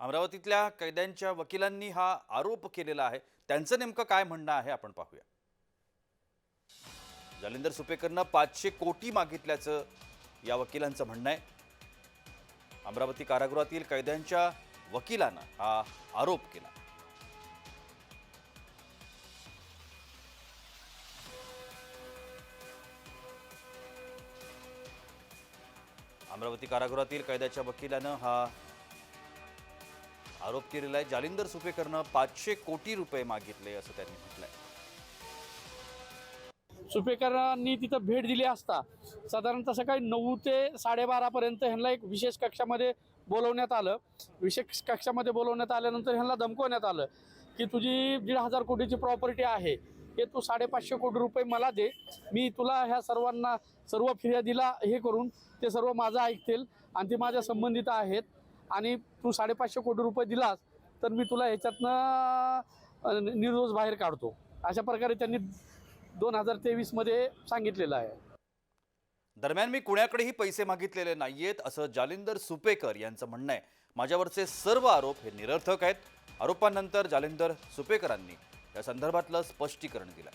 अमरावतीतल्या कैद्यांच्या वकिलांनी हा आरोप केलेला आहे. त्यांचं नेमकं काय म्हणणं आहे आपण पाहूया. जालिंदर सुपेकरनं पाचशे कोटी मागितल्याचं या वकिलांचं म्हणणं आहे. अमरावती कारागृहातील कैद्यांच्या वकिलानं हा आरोप केला. अमरावती कारागृहातील कैद्याच्या वकिलानं हा आरोप केलेला आहे. जालिंदर सुपेकरनं पाचशे कोटी रुपये मागितले असं त्यांनी म्हटलंय. सुपेकरांनी तिथं भेट दिली असता साधारणतः सकाळी नऊ ते साडेबारापर्यंत ह्यांना एक विशेष कक्षामध्ये बोलवण्यात आलं. विशेष कक्षामध्ये बोलवण्यात आल्यानंतर ह्यांना धमकवण्यात आलं की तुझी दीड हजार कोटीची प्रॉपर्टी आहे हे तू साडेपाचशे कोटी रुपये मला दे. मी तुला ह्या सर्वांना सर्व फिर्यादीला हे करून ते सर्व माझं ऐकतील आणि ते माझ्या संबंधित आहेत. आणि तू साडेपाचशे कोटी रुपये दिलास तर मी तुला ह्याच्यातनं निर्दोष बाहेर काढतो. अशा प्रकारे त्यांनी दोन हजार तेवीसमध्ये सांगितलेलं आहे. दरम्यान मी कुणाकडेही पैसे मागितलेले नाहीयेत असं जालिंदर सुपेकर यांचं म्हणणं आहे. माझ्यावरचे सर्व आरोप हे निरर्थक आहेत. आरोपांनंतर जालिंदर सुपेकरांनी या संदर्भातलं स्पष्टीकरण दिलं